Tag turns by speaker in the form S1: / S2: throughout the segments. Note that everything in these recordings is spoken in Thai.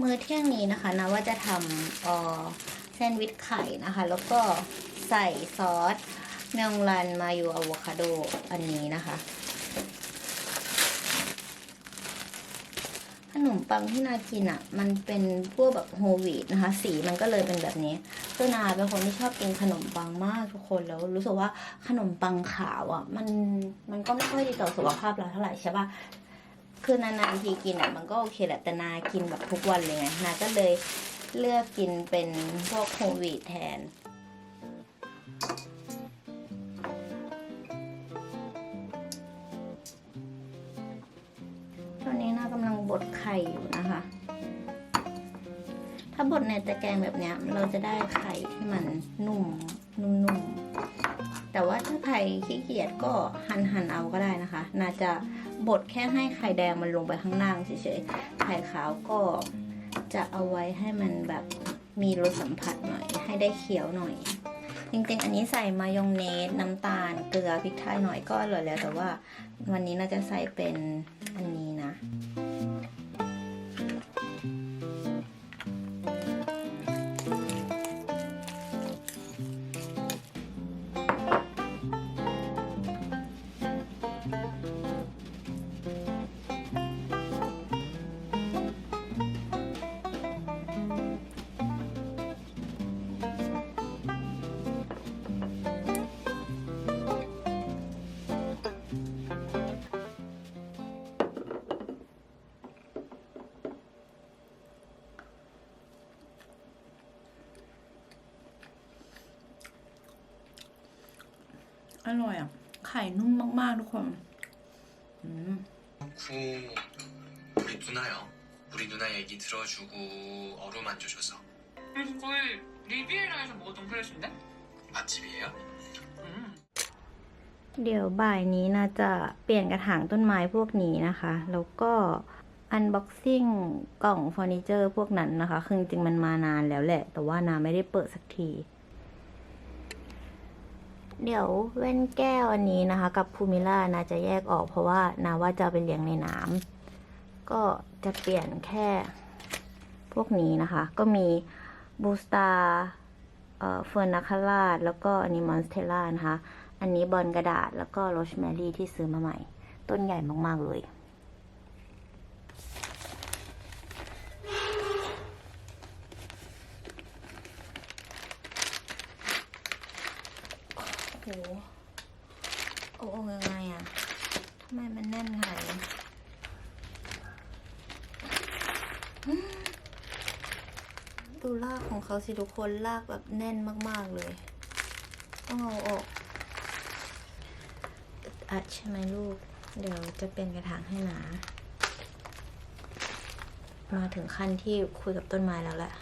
S1: มื้อเที่ยงนี้นะคะนะว่าจะทำเอ่อแซนด์วิชไข่นะคะ แล้วก็ใส่ซอสเมองลันมาอยู่อะโวคาโดอันนี้นะคะ ขนมปังที่นากินอะ มันเป็นพวกแบบโฮลวีตนะคะ สีมันก็เลยเป็นแบบนี้คือนาเป็นคนที่ชอบกินขนมปังมากทุกคนแล้วรู้สึกว่าขนมปังขาวอะ มันมันก็ไม่ค่อยดีต่อสุขภาพเราเท่าไหร่ใช่ปะ คือนานๆทีกินอะมันก็โอเคแหละแต่นากินแบบทุกวันเลยไงนาก็เลยเลือกกินเป็นพวกโฮลวีตแทนตอนนี้นากำลังบดไข่อยู่นะคะ ถ้าบดในตะแกรงแบบนี้เราจะได้ไข่ที่มันนุ่มนุ่มๆแต่ว่าถ้าใครขี้เกียจก็หันหันเอาก็ได้นะคะ นาจะ บดแค่ให้ไข่แดงมันลงไปข้างล่างเฉยๆ ไข่ขาวก็จะเอาไว้ให้มันแบบมีรสสัมผัสหน่อย ให้ได้เคี้ยวหน่อย จริงๆ อันนี้ใส่มายองเนส น้ำตาล เกลือ พริกไทยหน่อยก็อร่อยแล้ว แต่ว่าวันนี้น่าจะใส่เป็นอันนี้นะ
S2: อร่อยอ่ะ ไข่นุ่มมากๆทุกคน อืม
S3: 구 우리 누나요. 우리 누나 얘기 들어주고 어루만 주셔서
S4: 그래서 거의 리비에라에서 먹었던 플랫인데?
S3: 맛집이에요?
S4: 음.
S1: เดี๋ยวบ่ายนี้น่าจะเปลี่ยนกระถางต้นไม้พวกนี้นะคะ แล้วก็อันบ็อกซิ่งกล่องเฟอร์นิเจอร์พวกนั้นนะคะ คือจริงๆมันมานานแล้วแหละ แต่ว่านาไม่ได้เปิดสักที เดี๋ยวแว่นแก้วอันนี้นะคะ กับพูมิล่านาจะแยกออกเพราะว่านาว่าจะเอาไปเลี้ยงในน้ำก็จะเปลี่ยนแค่พวกนี้นะคะ ก็มีบูสตาเฟิร์นนาคาราดแล้วก็อันนี้มอนสเทล่านะคะ อันนี้บอลกระดาษแล้วก็โรชแมรี่ที่ซื้อมาใหม่ ต้นใหญ่มาก ๆ เลย โอ้โหโอ้โหยังไงอะทำไมมันแน่นขนาดนี้ดูลากของเขาสิทุกคนลากแบบแน่นมาก ๆ เลย ต้องเอาออกอัดใช่ไหมลูก เดี๋ยวจะเป็นกระถางให้หนา มาถึงขั้นที่คุยกับต้นไม้แล้วแหละ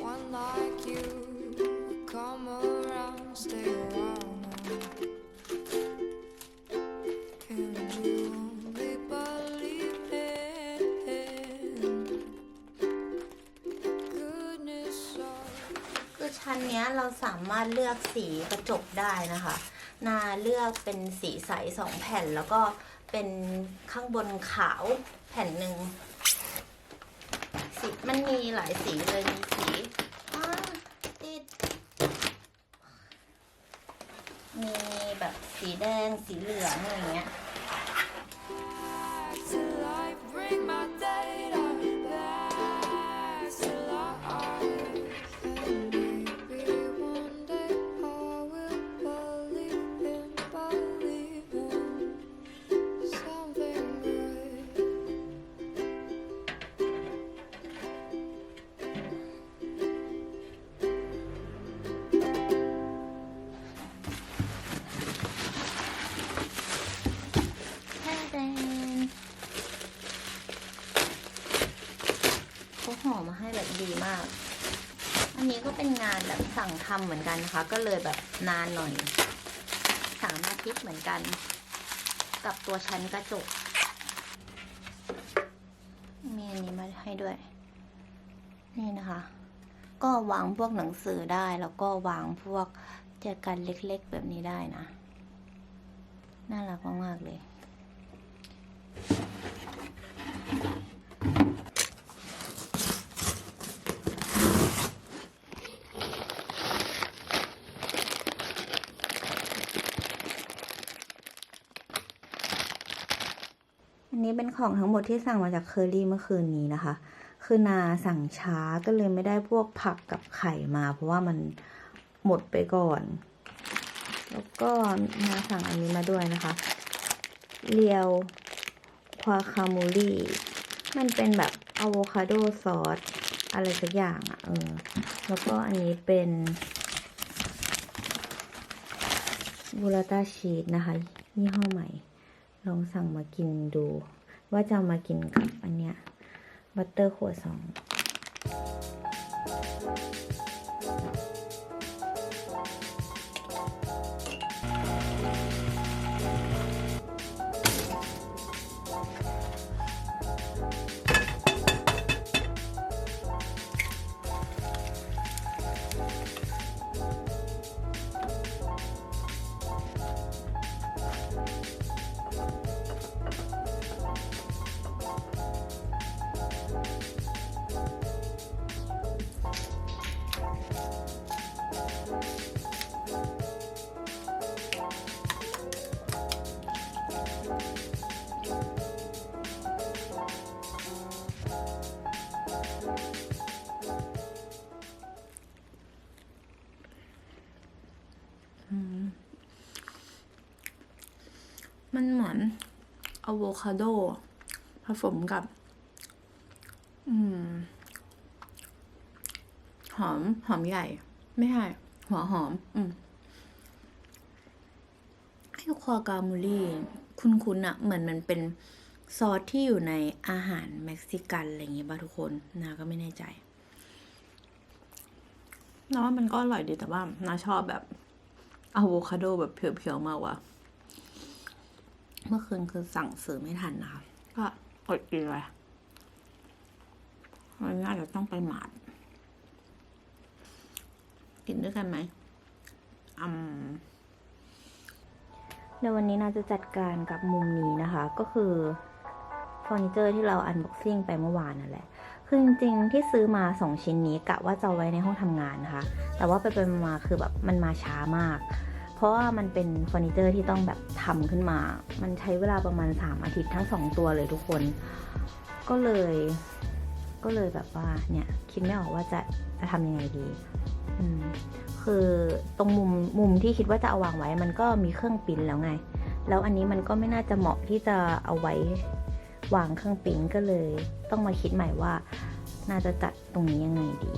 S5: one like you come around, stay a while now. And you only believe in goodness of
S1: คือชั้นเนี้ยเราสามารถเลือกสีกระจกได้นะคะ นาเลือกเป็นสีใสสองแผ่นแล้วก็เป็นข้างบนขาวแผ่นหนึ่ง สีมันมีหลายสีเลยมีสีอ้าติดมีแบบสีแดงสีเหลืองอะไรเงี้ย นนี้ก็เป็นงานแบบสั่งทำเหมือนกันนะคะ ก็เลยแบบนานหน่อยสามอาทิตย์เหมือนกัน กับตัวชั้นกระจก มีอันนี้มาให้ด้วย นี่นะคะ ก็วางพวกหนังสือได้แล้วก็วางพวกแจกันเล็กๆ แบบนี้ได้นะ น่ารักมากๆเลย อันนี้เป็นของทั้งหมดที่สั่งมาจากเคอรี่เมื่อคืนนี้นะคะ คือนาสั่งช้าก็เลยไม่ได้พวกผักกับไข่มา เพราะว่ามันหมดไปก่อน แล้วก็นาสั่งอันนี้มาด้วยนะคะ เรียวควาคามูรี่มันเป็นแบบอะโวคาโดซอสอะไรสักอย่างอะ่ะเออ แล้วก็อันนี้เป็นบูราตาชีสนะคะ ยี่ห้อใหม่ ลองสั่งมากินดู ว่าจะมากินกับอันเนี้ยบัตเตอร์ขวดสอง
S2: มันเหมือนอะโวคาโด ผสมกับ อืม หอม หอมใหญ่ ไม่ใช่หัวหอม อืมไอ้ควากามูรี่คุ้นๆอะเหมือนมันเป็นซอสที่อยู่ในอาหารเม็กซิกันอะไรอย่างงี้ป่ะทุกคนนาก็ไม่แน่ใจนาว่ามันก็อร่อยดีแต่ว่านาชอบแบบอะโวคาโดแบบเพียวๆมากว่ะ เมื่อคืนคือสั่งซื้อไม่ทันนะคะก็อดกินเลยวันนี้อาจจะต้องไปหมาด กินด้วยกันไหมอืม
S1: เดี๋ยววันนี้นาจะจัดการกับมุมนี้นะคะ ก็คือเฟอร์นิเจอร์ที่เราอันบ็อกซิ่งไปเมื่อวานนั่นแหละ คือจริงๆที่ซื้อมา 2 ชิ้นนี้กะว่าจะเอาไว้ในห้องทำงานนะคะ แต่ว่าไปไปมาๆคือแบบมันมาช้ามาก เพราะว่ามันเป็นเฟอร์นิเจอร์ที่ต้องแบบทำขึ้นมา มันใช้เวลาประมาณ 3 อาทิตย์ทั้ง 2 ตัวเลยทุกคน ก็เลย ก็เลยแบบว่าเนี่ยคิดไม่ออกว่าจะจะทำยังไงดีอืมคือตรงมุมมุมที่คิดว่าจะเอาวางไว้ มันก็มีเครื่องปิ้นแล้วไง แล้วอันนี้มันก็ไม่น่าจะเหมาะที่จะเอาไว้วางเครื่องปิ้นก็เลย ต้องมาคิดใหม่ว่า น่าจะจัดตรงนี้ยังไงดี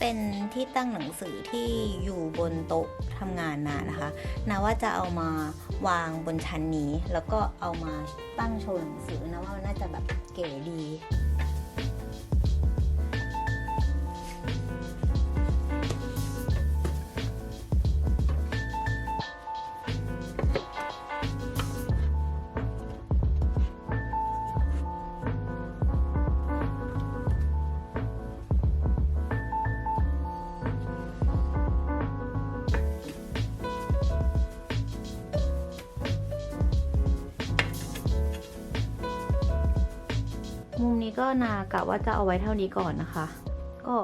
S1: เป็นที่ตั้งหนังสือที่อยู่บนโต๊ะทำงานนานะคะนาว่าจะเอามาวางบนชั้นนี้ แล้วก็เอามาตั้งโชว์หนังสือนะว่ามันน่าจะแบบเก๋ดี ก็นากะว่าจะเอาไว้เท่านี้ก่อนนะคะ ก็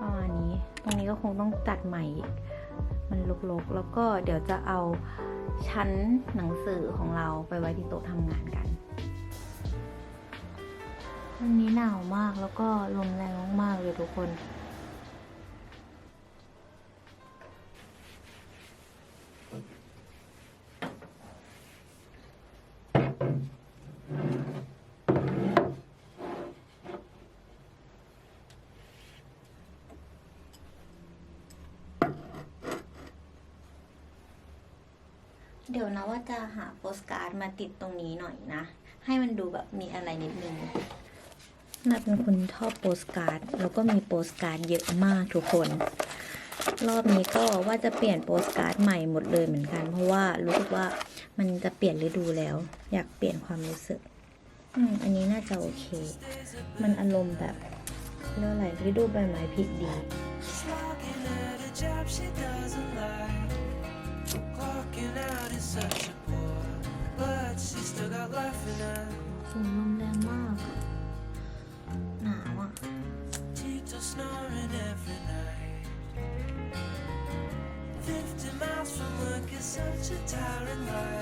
S1: ประมาณนี้ ตรงนี้ก็คงต้องจัดใหม่ มันลกๆ แล้วก็เดี๋ยวจะเอาชั้นหนังสือของเราไปไว้ที่โต๊ะทำงานกัน วันนี้หนาวมากแล้วก็ลมแรงมากๆเลยทุกคน เดี๋ยวนะว่าจะหาโปสการ์ดมาติดตรงนี้หน่อยนะ ให้มันดูแบบมีอะไรนิดนึงน่าเป็นคนชอบโปสการ์ดแล้วก็มีโปสการ์ดเยอะมากทุกคน รอบนี้ก็ว่าจะเปลี่ยนโปสการ์ดใหม่หมดเลยเหมือนกัน เพราะว่ารู้สึกว่ามันจะเปลี่ยนฤดูแล้ว อยากเปลี่ยนความรู้สึกอืมอันนี้น่าจะโอเค มันอารมณ์แบบเรื่องอะไรฤดูใบไม้ผลิดี
S6: Slugging at a job she doesn't like. Clocking out is such a bore, but she still got life in her.
S1: โอ้ลมแรงมาก หนาวอะ
S6: Teeth are snoring every night. Fifty miles from work is such a tiring life.